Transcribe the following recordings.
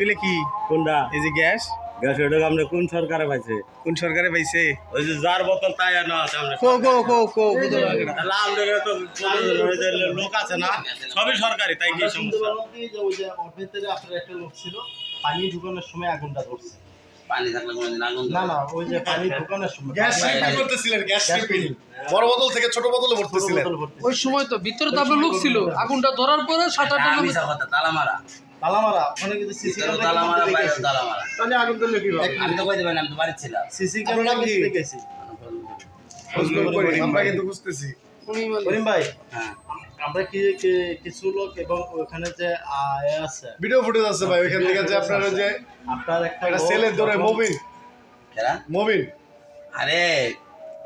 এগুলো কি? কোনটা? এই যে গ্যাস। গ্যাস ওটা আমরা কোন সরকারে পাইছে? কোন সরকারে পাইছে? ওই যে যার বোতল তাই আনা আছে আমরা। কো কো কো কো। তাহলে আমাদের তো লোক আছে না সবই সরকারি তাই কি সমস্যা? কি যে ওই যে আপনার একটা লোক ছিল পানি ঢুকানোর সময় আগুনটা ধরছে। পানি থাকলে কোনোদিন আগুন না না ওই যে পানি ঢুকানোর সময়। গ্যাস পানি- করতেছিলেন গ্যাস গ্যাস শিল্পী। শিল্পী। বড় বোতল থেকে ছোট বোতলে ভরতেছিলেন। ওই সময় তো ভিতরে তো আপনার লোক ছিল আগুনটা ধরার পরে সাত আটটা লোক কথা তালা মারা। তালামারা ওখানে কিন্তু সিসি ক্যামেরা তালা বাইরে দেখেছি তাহলে আগুন ধরলে কি হবে আমি তো কইতে পারি আমি তো বাড়ি ছিলাম। সিসি ক্যামেরা কি? দেখেছি। আমরা কিন্তু বুঝতেছি করিম ভাই। হ্যাঁ। আমরা কি কি- কিছু লোক এবং ওখানে যে আছে। ভিডিও ফুটেজ আছে ভাই ওইখান থেকে যে আপনার যে আপনার একটা একটা লোক ধরে যখন- কেরা? মবিন আরে।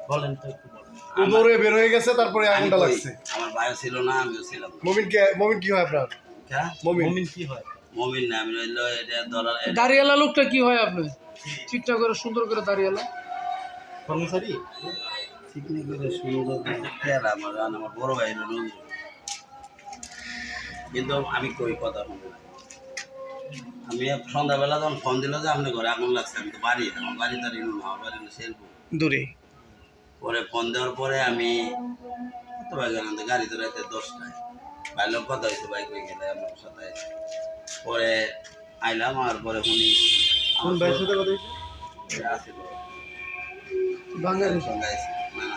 বলেন তো একটু বলেন। দৌড়ে বের হয়ে গেছে তারপরে আগুনটা লাগছে। আমার ছিল না আমিও ছিলাম। কে মবিন কি হয় আপনার? মুমিন। কি হয়? মমিন না আমি হইল এটা ধরা দাঁড়িয়ালা লোকটা কি হয় আপনার? ঠিকঠাক করে সুন্দর করে দাঁড়িয়ালা? কর্মচারী? কেরা আমার আমার বড় ভাই নজরুল। কিন্তু আমি কই কথা আমি সন্ধ্যাবেলা যখন ফোন দিল যে আপনার ঘরে আগুন লাগছে আমি তো বাড়ি আমার বাড়ি তার আমার বাড়ি দূরে। পরে ফোন দেওয়ার পরে আমি কত ভাই গেলাম গাড়ি তো রাতে দশটায়। ভাইলাম কথা হয়েছে বাইক হয়ে গেলে আমার সাথে। পরে আইলাম আর পরে উনি কোন ভাইয়ের সাথে কথা হয়েছে? সঙ্গে বাঙালি। সঙ্গে আইছে। না না।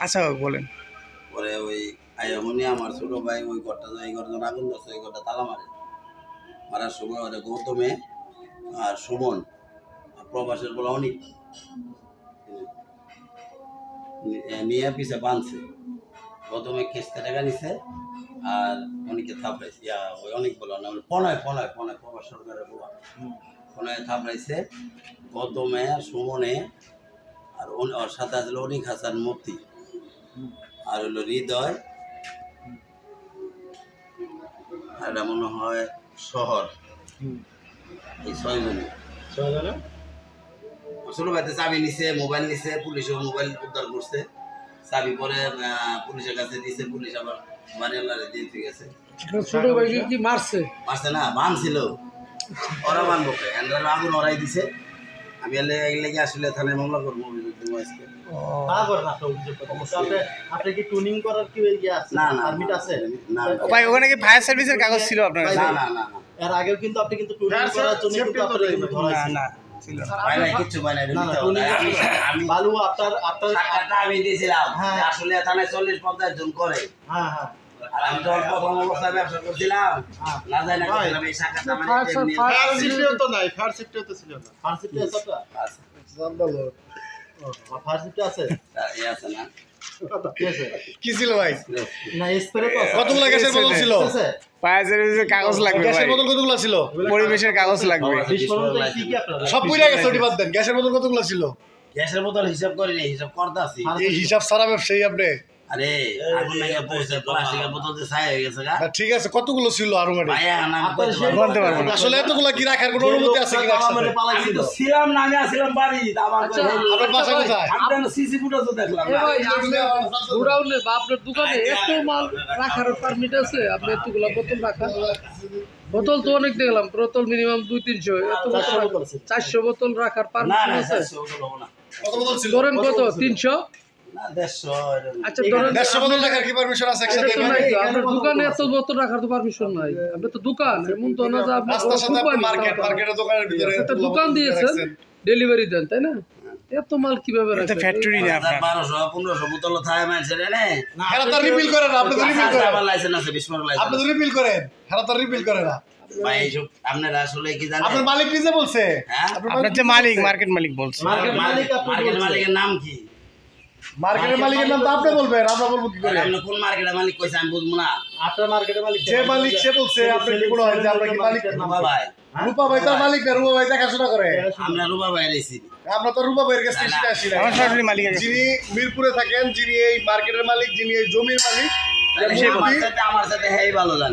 আচ্ছা বলেন। পরে ওই আইয়া উনি আমার ছোট ভাই ওই ঘরটা এই ঘরটা আগুন ধরছে ওই ঘরটা তালা মারে। মারার সময় ওরা গৌতমে আর সুমন আর প্রবাসের বলা অনেক। নিয়ে পিছে বাঁধছে। গৌতমে কিস্তে টাকা নিছে আর অনেকে থাপড়াইছে। ইয়া ওই অনেক বলো না পনায় পনায় পনায় প্রবাস সরকারের বলা পনায় থাপড়াইছে গৌতমে সুমনে আর ওর সাথে আসলে অনেক হাসান মূর্তি আর হলো হৃদয়। আর এটা মনে হয় শহর। এই ছয়জনে ছয়জনে? ছোট ভাইতে চাবি নিছে মোবাইল নিছে পুলিশও মোবাইল উদ্ধার করছে। চাবি পরে পুলিশের কাছে দিছে পুলিশ আবার দিয়ে দিয়ে গেছে। আপনার ছোট ভাইকে কি মারছে। মারছে না বানছিল ওরা বানবো? আগুন ওরাই দিছে। আমি এলে এগুলো আসলে থানায় মামলা করব অভিযোগ দেবো আজকে। তা করেন আপনি অভিযোগ করতে। কিন্তু আপনি- আপনি কি টুনিং করার কি ইয়ে আছে? না না পারমিট আছে? না ভাই ওখানে কি ফায়ার সার্ভিসের কাগজ ছিল আপনার কাছে? না না না না। এর আগেও কিন্তু আপনি কিন্তু টুনিং করার জন্য কিন্তু ধরা। না। ছিল না। ভাই কিচ্ছু ভাই না। আমি বালু আপনার আপনার টাকাটা আমি দিয়েছিলাম হ্যাঁ। আসলে থানায় চল্লিশ পঞ্চাশ জন করে হ্যাঁ হ্যাঁ আমি যখন প্রথম অবস্থায় ব্যবসা করছিলাম হ্যাঁ। না যাই না করছিলাম এই শাখাটা মানে ফায়ার সিফটিও তো নাই ফায়ার সিফটিও তো ছিল না ফায়ার সিফটি আছে আপনার আছে। ফায়ার আছে আছে না কি আছে কি ছিল ভাই? না স্প্রে তো কতগুলো গ্যাসের বোতল ছিল? আছে। ফায়ার সার্ভিসের কাগজ লাগবে গ্যাসের বোতল কতগুলো ছিল? পরিবেশের কাগজ লাগবে। বিস্ফোরণটা কি কি সব বুঝা গেছে ওটি বাদ দেন। গ্যাসের বোতল কতগুলো ছিল? গ্যাসের বোতল হিসাব করিনি হিসাব করতেছি। এই হিসাব সারা ব্যবসায়ী আপনি। আরে আগুন লাগে পৌঁছে প্লাস্টিকের বোতল দিয়ে ছাই হয়ে গেছে গা। ঠিক আছে কতগুলো ছিল আরও না। বলতে পারব না। আসলে এতগুলো কি রাখার কোনো অনুমতি আছে কি আমি তো ছিলাম না আমি আসছিলাম বাড়ি আমার আচ্ছা, আপনার বাসা কোথায়? আমি সিসি ফুটেজও দেখলাম এ না। ভাই আপনার গোডাউনে বা আপনার দোকানে এত মাল রাখার পারমিট আছে। আপনি এতগুলা বোতল রাখা বোতল তো অনেক দেখলাম বোতল মিনিমাম দুই তিনশো। এত বোতল চারশো বোতল আছে। চারশো বোতল রাখার না আছে। চারশো বোতল হব না। কত বোতল ছিল? ধরেন কত? তিনশো? এরকম। আচ্ছা ধরেন দেড়শো বোতল রাখার কি পারমিশন আছে এটা একসাথে তো নাই তো, আপনার দোকানে এত বোতল রাখার তো পারমিশন নাই। আপনি তো দোকান এমন তো না যে আপনি রাস্তার সাথে কোম্পানি মার্কেট মার্কেটের দোকানের ভিতরে একটা এতগুলো দোকান বোতল দিয়েছেন ডেলিভারি দেন তাই না? এত মাল কীভাবে রাখেন ফ্যাক্টরি না আপনার বারোশো পনেরোশো বোতল থাকে মানুষের এনে হেরা তো রিপিল করে না আপনি তো রিপিল করেন। আবার লাইসেন্স আছে বিস্ফোরক আপনি তো লাইসেন্স করেন। হেরা তো রিপিল করে না। ভাই এইসব আপনারা আসলে কি জানেন? আপনার মালিক নিজে বলছে। হ্যাঁ? আপনার যে মালিক মার্কেট মালিক বলছে। মার্কেট মালিক মালিকের নাম কি? মার্কেটের মালিকের নাম তো আপনি বলবেন আমরা বলব কি করে? আপনি কোন মার্কেটের মালিক কইছে আমি বুঝব না। আপনার মার্কেটের মালিক যে মালিক সে বলছে আপনি কি হয় যে আমরা কি মালিক? রুবা ভাই। রূপা ভাই তার মালিক না রূপা ভাই দেখাশোনা করে। আমরা রুবা ভাই রেছি আমরা তো রূপা ভাইয়ের কাছ শিখে আসি না। আমার সরাসরি মালিকের কাছে। যিনি মিরপুরে থাকেন যিনি এই মার্কেটের মালিক যিনি এই জমির মালিক আমার সাথে আমার সাথে হেই ভালো জানে।